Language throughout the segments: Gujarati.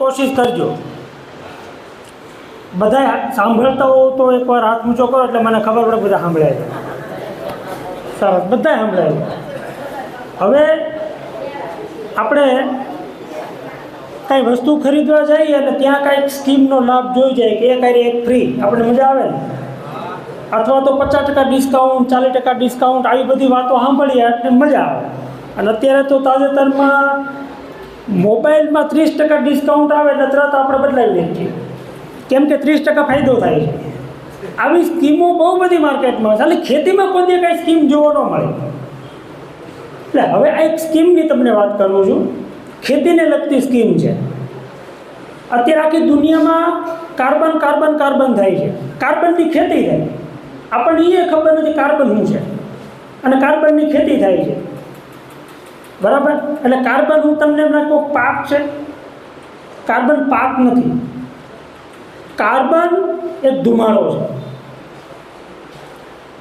કોશિશ કરજો. બધા સાંભળતા હોવ તો એકવાર હાથ ઊંચો કરો એટલે મને ખબર પડે બધા સાંભળાય સરસ બધા સાંભળે હવે આપણે કાંઈ વસ્તુ ખરીદવા જઈએ અને ત્યાં કાંઈક સ્કીમનો લાભ જોઈ જાય કે એક હારે એક ફ્રી આપણે મજા આવે ને? અથવા તો પચાસ ટકા ડિસ્કાઉન્ટ ચાલીસ ટકા ડિસ્કાઉન્ટ આવી બધી વાતો સાંભળીએ એટલે મજા આવે. અને અત્યારે તો તાજેતરમાં મોબાઈલમાં ત્રીસ ટકા ડિસ્કાઉન્ટ આવે એટલે તરત આપણે બદલાવી લઈએ છીએ. કેમ કે ત્રીસ ટકા ફાયદો થાય છે. આવી સ્કીમો બહુ બધી માર્કેટમાં છે. એટલે ખેતીમાં કોઈ કાંઈ સ્કીમ જોવા ન મળે. એટલે હવે આ એક સ્કીમની તમને વાત કરું છું. ખેતીને લગતી સ્કીમ છે. અત્યારે આખી દુનિયામાં કાર્બન કાર્બન કાર્બન થાય છે. કાર્બનની ખેતી થાય. આપણને એ ખબર નથી કાર્બન શું છે. અને કાર્બનની ખેતી થાય છે. બરાબર? એટલે કાર્બન હું તમને એમના રાખો પાક છે. કાર્બન પાક નથી. કાર્બન એક ધુમાડો છે.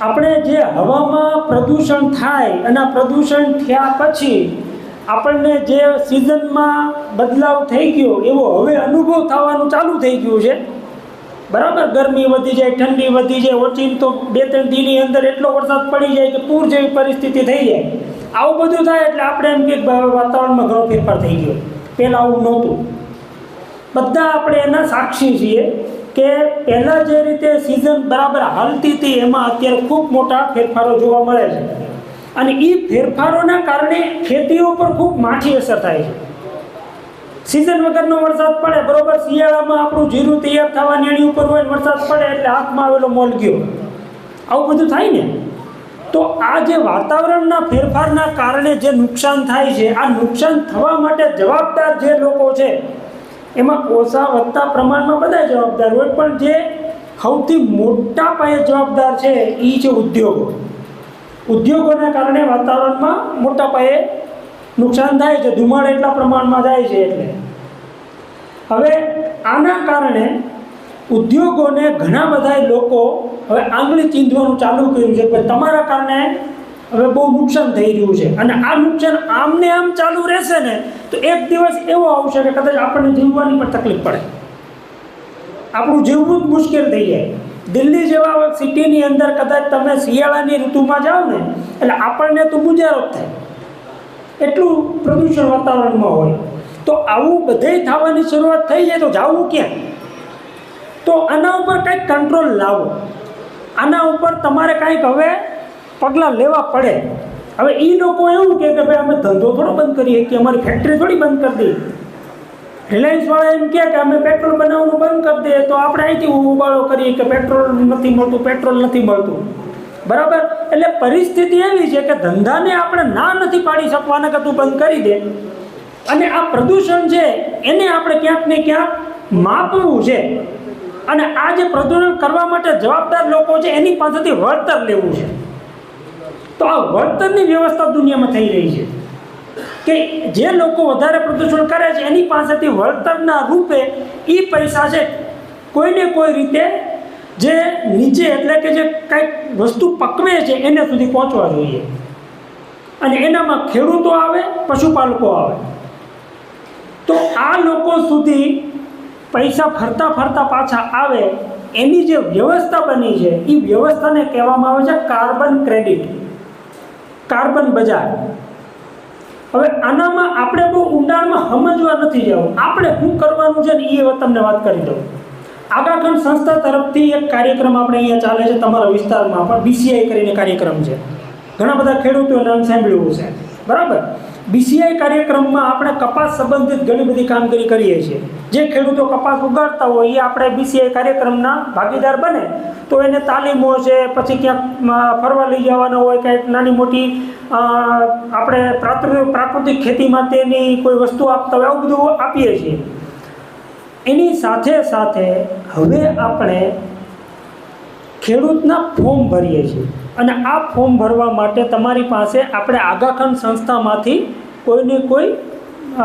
આપણે જે હવામાં પ્રદૂષણ થાય, અને પ્રદૂષણ થયા પછી આપણને જે સિઝનમાં બદલાવ થઈ ગયો, એવો હવે અનુભવ થવાનું ચાલુ થઈ ગયું છે. બરાબર? ગરમી વધી જાય, ઠંડી વધી જાય ઓછી તો બે ત્રણ દીની અંદર એટલો વરસાદ પડી જાય કે પૂર જેવી પરિસ્થિતિ થઈ જાય. આવું બધું થાય એટલે આપણે એમ કે વાતાવરણમાં ઘણો ફેરફાર થઈ ગયો. પહેલાં આવું નહોતું. બધા આપણે એના સાક્ષી છીએ કે પહેલાં જે રીતે સિઝન બરાબર હાલતી હતી, એમાં અત્યારે ખૂબ મોટા ફેરફારો જોવા મળે છે. અને એ ફેરફારોના કારણે ખેતીઓ પર ખૂબ માઠી અસર થાય છે. સિઝન વગરનો વરસાદ પડે, બરોબર? શિયાળામાં આપણું જીરું તૈયાર થવાની એની ઉપર હોય વરસાદ પડે એટલે હાથમાં આવેલો મોલ ગયો. આવું બધું થાય ને? તો આ જે વાતાવરણના ફેરફારના કારણે જે નુકસાન થાય છે, આ નુકસાન થવા માટે જવાબદાર જે લોકો છે, એમાં ઓછા વધતા પ્રમાણમાં બધા જવાબદાર હોય, પણ જે સૌથી મોટા પાયે જવાબદાર છે એ છે ઉદ્યોગો. ઉદ્યોગોના કારણે વાતાવરણમાં મોટા પાયે નુકસાન થાય છે, ધુમાડ એટલા પ્રમાણમાં જાય છે એટલે. હવે આના કારણે ઉદ્યોગોને ઘણા બધા લોકો હવે આંગળી ચીંધવાનું ચાલુ કર્યું છે કે તમારા કારણે હવે બહુ નુકસાન થઈ રહ્યું છે. અને આ નુકસાન આમને આમ ચાલુ રહેશે ને, તો એક દિવસ એવો આવશે કે કદાચ આપણને જીવવાની પણ તકલીફ પડે. આપણું જીવવું જ મુશ્કેલ થઈ જાય. દિલ્હી જેવા સિટીની અંદર કદાચ તમે શિયાળાની ઋતુમાં જાઓ ને, એટલે આપણને તો મુજારો જ થાય. એટલું પ્રદૂષણ વાતાવરણમાં હોય. તો આવું બધે થવાની શરૂઆત થઈ જાય તો જાવું ક્યાં? તો આના ઉપર કંઈક કંટ્રોલ લાવો. આના ઉપર તમારે કાંઈક હવે પગલાં લેવા પડે. હવે એ લોકો એવું કહે કે ભાઈ અમે ધંધો થોડો બંધ કરીએ કે અમારી ફેક્ટરી થોડી બંધ કરી દઈએ. રિલાયન્સવાળા એમ કહે કે અમે પેટ્રોલ બનાવવાનું બંધ કરી દઈએ તો આપણે અહીંથી ઉબાળો કરીએ કે પેટ્રોલ નથી મળતું પેટ્રોલ નથી મળતું. બરાબર? એટલે પરિસ્થિતિ એવી છે કે ધંધાને આપણે ના નથી પાડી શકવાના કે તું બંધ કરી દે. અને આ પ્રદૂષણ છે, એને આપણે ક્યાંક ને ક્યાંક માપવું છે. અને આ જે પ્રદૂષણ કરવા માટે જવાબદાર લોકો છે, એની પાસેથી વળતર લેવું છે. તો આ વળતરની વ્યવસ્થા દુનિયામાં થઈ રહી છે. કે જે લોકો વધારે પ્રદૂષણ કરે છે, એની પાસેથી વળતરના રૂપે એ પૈસા છે, કોઈને કોઈ રીતે જે નીચે એટલે કે જે કંઈક વસ્તુ પકવે છે, એને સુધી પહોંચવા જોઈએ. અને એનામાં ખેડૂતો આવે, પશુપાલકો આવે. તો આ લોકો સુધી પૈસા ફરતા ફરતા પાછા આવે, એની જે વ્યવસ્થા બની છે એ વ્યવસ્થાને કહેવામાં આવે છે કાર્બન ક્રેડિટ, કાર્બન બજાર. હવે આનામાં આપણે બહુ ઊંડાણમાં સમજવા નથી જવું. આપણે શું કરવાનું છે ને એ તમને વાત કરી દઉં. આગાખંડ સંસ્થા તરફથી એક કાર્યક્રમ આપણે અહીંયા ચાલે છે તમારા વિસ્તારમાં પણ બીસીઆઈ કરીને કાર્યક્રમ છે. ઘણા બધા ખેડૂતોએ નામ સાંભળ્યું છે બરાબર? બીસીઆઈ કાર્યક્રમમાં આપણે કપાસ સંબંધિત ઘણી બધી કામગીરી કરીએ છીએ. જે ખેડૂતો કપાસ ઉગાડતા હોય એ આપણે બીસીઆઈ કાર્યક્રમના ભાગીદાર બને. તો એને તાલીમો છે, પછી ક્યાંક ફરવા લઈ જવાના હોય કાંઈક નાની મોટી આપણે પ્રાકૃતિક પ્રાકૃતિક ખેતી માટેની કોઈ વસ્તુ આપતા હોય, આવું બધું આપીએ છીએ. એની સાથે સાથે હવે આપણે ખેડૂતના ફોર્મ ભરીએ છીએ. અને આ ફોર્મ ભરવા માટે તમારી પાસે આપણે આગાખાન સંસ્થામાંથી કોઈને કોઈ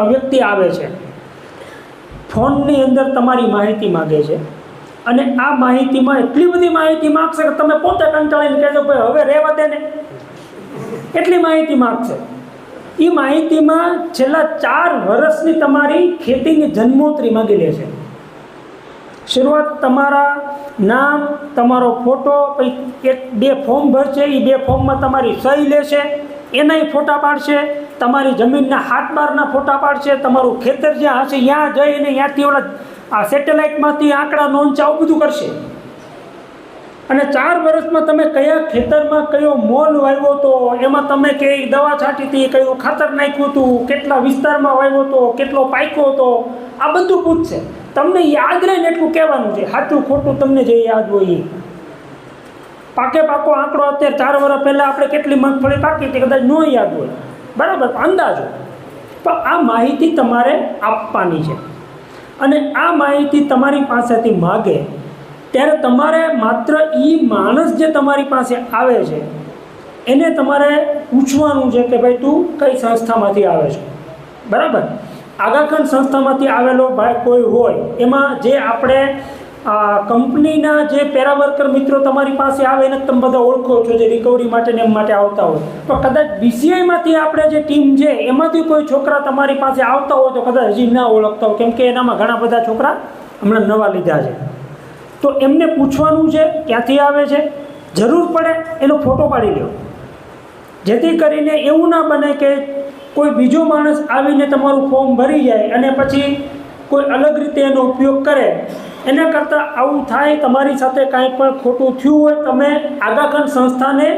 વ્યક્તિ આવે છે. ફોનની અંદર તમારી માહિતી માગે છે. અને આ માહિતીમાં એટલી બધી માહિતી માગશે કે તમે પોતે કંટાળીને કહેજો, ભાઈ, હવે રહેવા દે ને. એટલી માહિતી માગશે. એ માહિતીમાં છેલ્લા ચાર વર્ષની તમારી ખેતીની જન્મોત્રી માગી લે છે. શરૂઆત તમારા નામ તમારો ફોટો પછી એક બે ફોર્મ ભરશે એ બે ફોર્મમાં તમારી સહી લેશે, એનાય ફોટા પાડશે, તમારી જમીનના હાથ બારના ફોટા પાડશે, તમારું ખેતર જ્યાં હશે ત્યાં જઈને ત્યાંથી ઓલા આ સેટેલાઇટમાંથી આંકડા નોંધ આવું બધું કરશે. અને ચાર વર્ષમાં તમે કયા ખેતરમાં કયો મોલ વાવ્યો હતો એમાં તમે કઈ દવા છાંટી હતી કયું ખાતર નાખ્યું હતું કેટલા વિસ્તારમાં વાવ્યો હતો કેટલો પાક્યો હતો આ બધું પૂછશે. તમને યાદ રહે ને એટલું કહેવાનું છે. સાચું ખોટું તમને જે યાદ હોય એ. પાકે પાકો આંકડો અત્યારે ચાર વર્ષ પહેલાં આપણે કેટલી મગફળી પાકી તે કદાચ ન યાદ હોય. બરાબર, અંદાજો. પણ આ માહિતી તમારે આપવાની છે. અને આ માહિતી તમારી પાસેથી માગે, ત્યારે તમારે માત્ર એ માણસ જે તમારી પાસે આવે છે, એને તમારે પૂછવાનું છે કે ભાઈ તું કઈ સંસ્થામાંથી આવે છે? બરાબર? આગાખંડ સંસ્થામાંથી આવેલો ભાઈ કોઈ હોય, એમાં જે આપણે કંપનીના જે પેરાવર્કર મિત્રો તમારી પાસે આવે એને તમે બધા ઓળખો છો જે રિકવરી માટે ને એમ માટે આવતા હોય. તો કદાચ બીસીઆઈમાંથી આપણે જે ટીમ છે, એમાંથી કોઈ છોકરા તમારી પાસે આવતા હોય તો કદાચ હજી ના ઓળખતા હોય, કેમ કે એનામાં ઘણા બધા છોકરા હમણાં નવા લીધા છે. તો એમને પૂછવાનું છે, ક્યાંથી આવે છે? જરૂર પડે, એનો ફોટો પાડી લો જેથી કરીને એવું ના બને કે કોઈ બીજો માણસ આવીને તમારું ફોર્મ ભરી જાય અને પછી કોઈ અલગ રીતે એનો ઉપયોગ કરે, એના કરતાં આવું થાય, તમારી સાથે કાંઈ પણ ખોટું થયું હોય, તમે આગાખંડ સંસ્થાને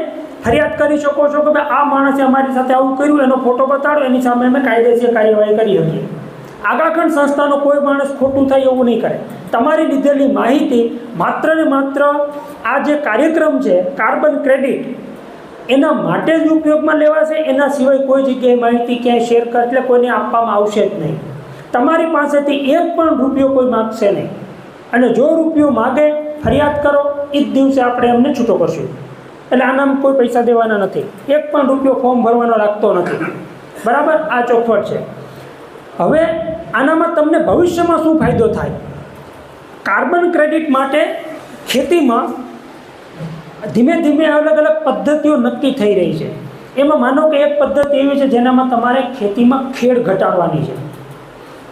ફરિયાદ કરી શકો છો કે ભાઈ આ માણસે અમારી સાથે આવું કર્યું, એનો ફોટો બતાડો, એની સામે અમે કાયદેસર કાર્યવાહી કરી શકીએ. આગાખંડ સંસ્થાનો કોઈ માણસ ખોટું થાય એવું નહીં કરે. તમારી લીધેલી માહિતી માત્ર ને માત્ર આ જે કાર્યક્રમ છે, કાર્બન ક્રેડિટ એના માટે જ ઉપયોગમાં લેવાશે? એના સિવાય કોઈ જગ્યાએ માહિતી ક્યાંય શેર કર, એટલે કોઈને આપવામાં આવશે જ નહીં. તમારી પાસેથી એક પણ રૂપિયો કોઈ માગશે નહીં. અને જો રૂપિયો માગે, ફરિયાદ કરો એ જ દિવસે આપણે એમને છૂટો કરશું. એટલે આનામાં કોઈ પૈસા દેવાના નથી. એક પણ રૂપિયો ફોર્મ ભરવાનો લાગતો નથી. બરાબર? આ ચોખવટ છે. હવે આનામાં તમને ભવિષ્યમાં શું ફાયદો થાય? કાર્બન ક્રેડિટ માટે ખેતીમાં ધીમે ધીમે અલગ અલગ પદ્ધતિઓ નક્કી થઈ રહી છે. એમાં માનો કે એક પદ્ધતિ એવી છે જેનામાં તમારે ખેતીમાં ખેડ ઘટાડવાની છે.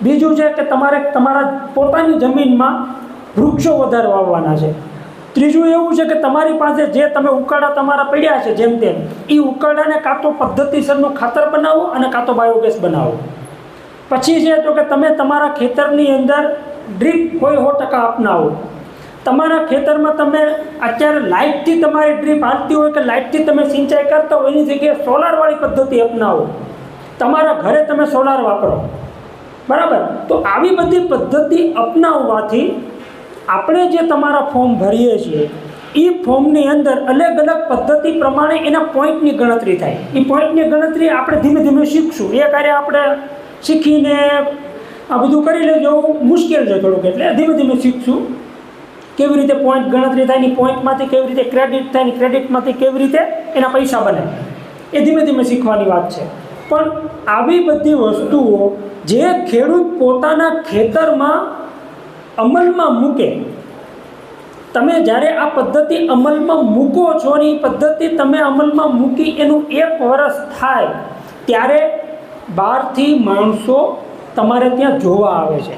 બીજું છે કે તમારે તમારા પોતાની જમીનમાં વૃક્ષો વધારે વાવવાના છે. ત્રીજું એવું છે કે તમારી પાસે જે તમે ઉકાળા તમારા પડ્યા છે જેમ તેમ એ ઉકાળાને કાં તો પદ્ધતિસરનું ખાતર બનાવો અને કાં તો બાયોગેસ બનાવો. પછી છે તો કે તમે તમારા ખેતરની અંદર ડ્રીપ હોય સો ટકા અપનાવો. તમારા ખેતરમાં તમે અત્યારે લાઇટથી તમારી ડ્રીપ હાલતી હોય કે લાઇટથી તમે સિંચાઈ કરતા હોય, એની જગ્યાએ સોલારવાળી પદ્ધતિ અપનાવો. તમારા ઘરે તમે સોલાર વાપરો. બરાબર? તો આવી બધી પદ્ધતિ અપનાવવાથી આપણે જે તમારા ફોર્મ ભરીએ છીએ, એ ફોર્મની અંદર અલગ અલગ પદ્ધતિ પ્રમાણે એના પોઈન્ટની ગણતરી થાય. એ પોઈન્ટની ગણતરી આપણે ધીમે ધીમે શીખશું. એ કાર્ય આપણે શીખીને આ બધું કરી લેજો. મુશ્કેલ છે થોડુંક એટલે ધીમે ધીમે શીખશું. કેવી રીતે પોઈન્ટ ગણતરી થાયની પોઈન્ટમાંથી કેવી રીતે ક્રેડિટ થાયની ક્રેડિટમાંથી કેવી રીતે એના પૈસા બને. એ ધીમે ધીમે શીખવાની વાત છે. પણ આવી બધી વસ્તુઓ જે ખેડૂત પોતાના ખેતરમાં અમલમાં મૂકે, તમે જ્યારે આ પદ્ધતિ અમલમાં મૂકો છો ને એ પદ્ધતિ તમે અમલમાં મૂકી એનું એક વર્ષ થાય, ત્યારે બહારથી માણસો તમારે ત્યાં જોવા આવે છે.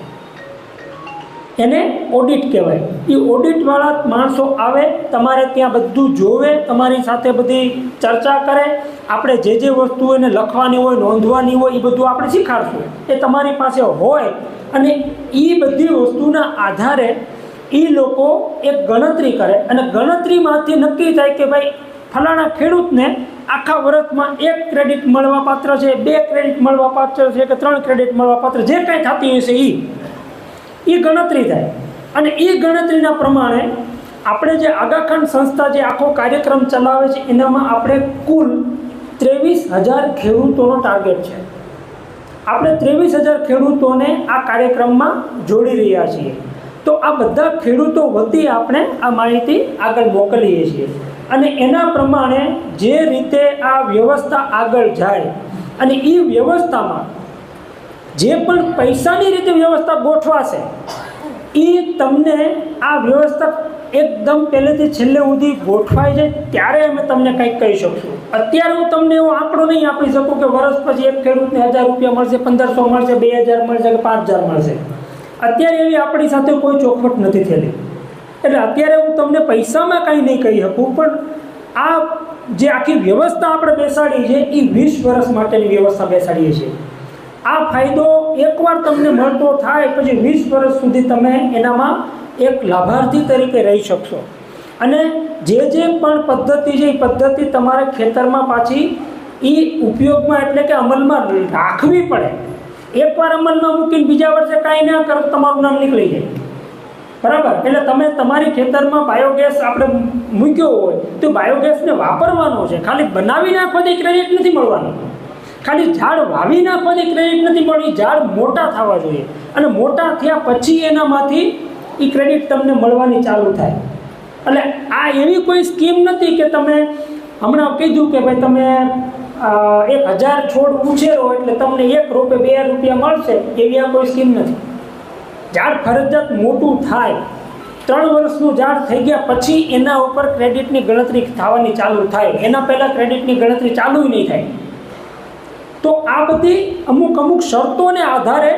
એને ઓડિટ કહેવાય. એ ઓડિટવાળા માણસો આવે, તમારે ત્યાં બધું જોવે, તમારી સાથે બધી ચર્ચા કરે. આપણે જે જે વસ્તુ એને લખવાની હોય, નોંધવાની હોય, એ બધું આપણે શીખાડશું. એ તમારી પાસે હોય અને એ બધી વસ્તુના આધારે એ લોકો એક ગણતરી કરે અને ગણતરીમાંથી નક્કી થાય કે ભાઈ ફલાણા ખેડૂતને આખા વર્ષમાં એક ક્રેડિટ મળવા પાત્ર છે, બે ક્રેડિટ મળવા પાત્ર છે કે ત્રણ ક્રેડિટ મળવા પાત્ર જે કાંઈ થતી હશે એ એ ગણતરી થાય. અને એ ગણતરીના પ્રમાણે આપણે જે આગાખંડ સંસ્થા જે આખો કાર્યક્રમ ચલાવે છે, એનામાં આપણે કુલ ત્રેવીસ હજાર ખેડૂતોનો ટાર્ગેટ છે. આપણે ત્રેવીસ હજાર ખેડૂતોને આ કાર્યક્રમમાં જોડી રહ્યા છીએ. તો આ બધા ખેડૂતો વતી આપણે આ માહિતી આગળ મોકલીએ છીએ. અને એના પ્રમાણે જે રીતે આ વ્યવસ્થા આગળ જાય અને એ વ્યવસ્થામાં જે પણ પૈસાની રીતે વ્યવસ્થા ગોઠવાશે, એ તમને આ વ્યવસ્થા એકદમ પહેલેથી છેલ્લે સુધી ગોઠવાય છે, ત્યારે અમે તમને કંઈક કહી શકશું. અત્યારે હું તમને એવો આંકડો નહીં આપી શકું કે વર્ષ પછી એક ખેડૂતને હજાર રૂપિયા મળશે, પંદરસો મળશે, બે હજાર મળશે કે પાંચ હજાર મળશે. અત્યારે એવી આપણી સાથે કોઈ ચોખવટ નથી થયેલી. એટલે અત્યારે હું તમને પૈસામાં કંઈ નહીં કહી શકું, પણ આ જે આખી વ્યવસ્થા આપણે બેસાડી છે, એ વીસ વર્ષ માટેની વ્યવસ્થા બેસાડીએ છીએ. આ ફાયદો એકવાર તમને મળતો થાય, પછી વીસ વર્ષ સુધી તમે એનામાં એક લાભાર્થી તરીકે રહી શકશો. અને જે જે પણ પદ્ધતિ છે, એ પદ્ધતિ તમારે ખેતરમાં પાછી એ ઉપયોગમાં એટલે કે અમલમાં રાખવી પડે. એકવાર અમલમાં મૂકીને બીજા વર્ષે કાંઈ ના કરો તમારું નામ નીકળી જાય. બરાબર? એટલે તમે તમારી ખેતરમાં બાયોગેસ આપણે મૂક્યો હોય, તો બાયોગેસને વાપરવાનો છે. ખાલી બનાવી નાખવાથી ક્રેડિટ નથી મળવાનું. ખાલી ઝાડ વાવી નાખવાથી ક્રેડિટ નથી મળવી. ઝાડ મોટા થવા જોઈએ. અને મોટા થયા પછી એનામાંથી એ ક્રેડિટ તમને મળવાની ચાલુ થાય. એટલે આ એવી કોઈ સ્કીમ નથી કે તમે હમણાં કીધું કે ભાઈ તમે એક હજાર છોડ ઉછેરો એટલે તમને એક રૂપિયા બે રૂપિયા મળશે. એવી આ કોઈ સ્કીમ નથી. ઝાડ ફરજિયાત મોટું થાય. ત્રણ વર્ષનું ઝાડ થઈ ગયા પછી એના ઉપર ક્રેડિટની ગણતરી થવાની ચાલુ થાય. એના પહેલાં ક્રેડિટની ગણતરી ચાલુ નહીં થાય. તો આ બધી અમુક અમુક શરતોને આધારે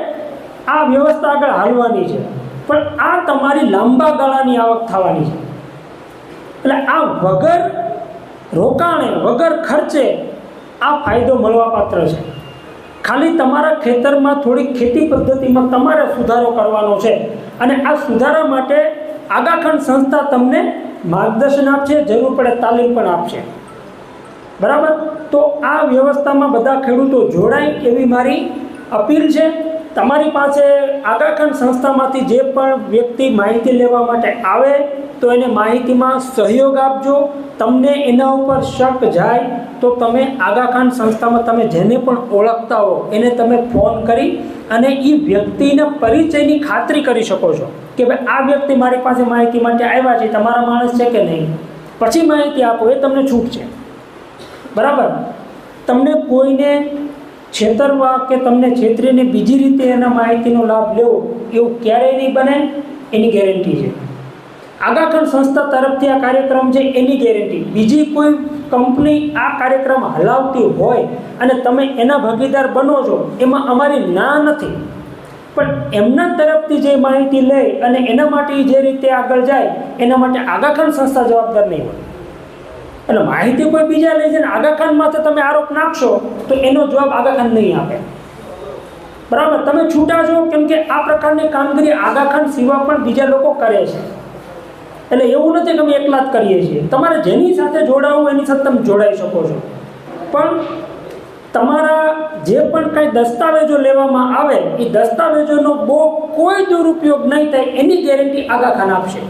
આ વ્યવસ્થા આગળ હાલવાની છે. પણ આ તમારી લાંબા ગાળાની આવક થવાની છે. એટલે આ વગર રોકાણે, વગર ખર્ચે આ ફાયદો મળવાપાત્ર છે. ખાલી તમારા ખેતરમાં થોડીક ખેતી પદ્ધતિમાં તમારે સુધારો કરવાનો છે અને આ સુધારા માટે આગાખંડ સંસ્થા તમને માર્ગદર્શન આપશે, જરૂર પડે તાલીમ પણ આપશે. બરાબર? તો આ વ્યવસ્થામાં બધા ખેડૂતો જોડાય એવી મારી અપીલ છે. તમારી પાસે આગાખંડ સંસ્થામાંથી જે પણ વ્યક્તિ માહિતી લેવા માટે આવે, તો એને માહિતીમાં સહયોગ આપજો. તમને એના ઉપર શક જાય, તો તમે આગાખાન સંસ્થામાં તમે જેને પણ ઓળખતા હો, એને તમે ફોન કરી અને એ વ્યક્તિના પરિચયની ખાતરી કરી શકો છો કે ભાઈ, આ વ્યક્તિ મારી પાસે માહિતી માટે આવ્યા છે, તમારા માણસ છે કે નહીં? પછી માહિતી આપો, એ તમને છૂટ છે. બરાબર? તમને કોઈને છેતરવા કે તમને છેતરીને બીજી રીતે એના માહિતીનો લાભ લેવો એવું ક્યારેય નહીં બને, એની ગેરંટી છે. આગાખંડ સંસ્થા તરફથી આ કાર્યક્રમ છે, એની ગેરંટી. બીજી કોઈ કંપની આ કાર્યક્રમ હલાવતી હોય અને તમે એના ભાગીદાર બનો છો, એમાં અમારી ના નથી. પણ એમના તરફથી જે માહિતી લે અને એના માટે જે રીતે આગળ જાય, એના માટે આગાખંડ સંસ્થા જવાબદાર નહીં હોય. એટલે માહિતી કોઈ બીજા લઈ જઈને આગાખાન માથે તમે આરોપ નાખશો, તો એનો જવાબ આગાખાન નહીં આપે. બરાબર? તમે છૂટા છો, કેમ કે આ પ્રકારની કામગીરી આગાખાન સિવાય પણ બીજા લોકો કરે છે. એટલે એવું નથી કે અમે એકલા જ કરીએ છીએ. તમારે જેની સાથે જોડાવું એની સાથે તમે જોડાઈ શકો છો. પણ તમારા જે પણ કાંઈ દસ્તાવેજો લેવામાં આવે, એ દસ્તાવેજોનો બહુ કોઈ દુરુપયોગ નહીં થાય, એની ગેરંટી આગાખાન આપશે.